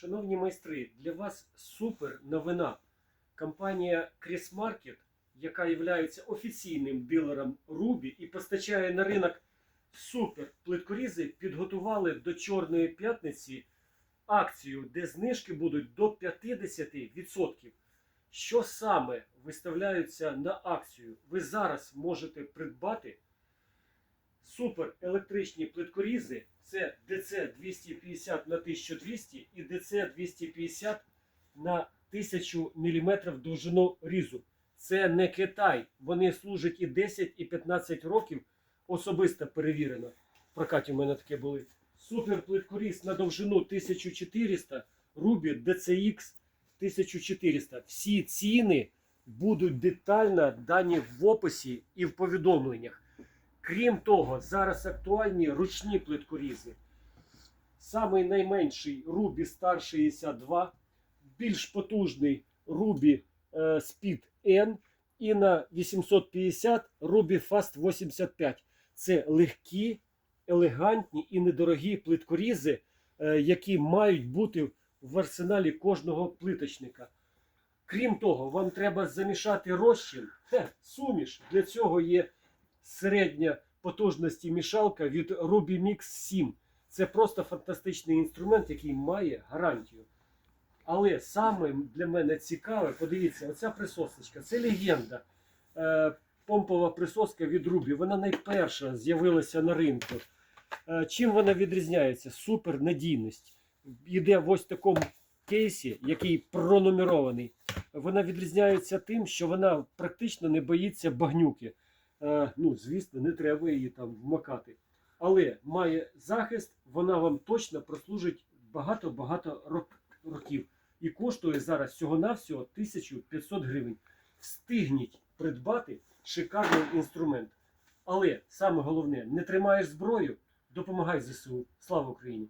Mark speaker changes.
Speaker 1: Шановні майстри, для вас супер новина. Компанія Chris Market, яка є офіційним дилером Ruby і постачає на ринок супер плиткорізи, підготували до Чорної п'ятниці акцію, де знижки будуть до 50%. Що саме виставляються на акцію? Ви зараз можете придбати супер електричні плиткорізи. Це DC 250 на 1200 і DC 250 на 1000 мм довжину різу. Це не Китай. Вони служать і 10, і 15 років. Особисто перевірено. В прокаті в мене таке були. Супер плиткоріз на довжину 1400, Ruby DCX 1400. Всі ціни будуть детально дані в описі і в повідомленнях. Крім того, зараз актуальні ручні плиткорізи. Самий найменший Ruby Star 62, більш потужний Ruby е, Speed N і на 850 Ruby Fast 85. Це легкі, елегантні і недорогі плиткорізи, е, які мають бути в арсеналі кожного плиточника. Крім того, вам треба замішати розчин. Суміш. Для цього є середня потужності мішалка від Ruby Mix 7. Це просто фантастичний інструмент, який має гарантію. Але саме для мене цікаве, подивіться, оця присосочка, це легенда. Е, помпова присоска від Ruby. Вона найперша з'явилася на ринку. Е, чим вона відрізняється? Супер надійність. Іде в ось такому кейсі, який пронумерований. Вона відрізняється тим, що вона практично не боїться багнюки. Е, ну, звісно, не треба її там вмикати. Але має захист, вона вам точно прослужить багато-багато років. І коштує зараз всього-навсього 1500 гривень. Встигніть придбати шикарний інструмент. Але саме головне, не тримаєш зброю, допомагай ЗСУ. Слава Україні!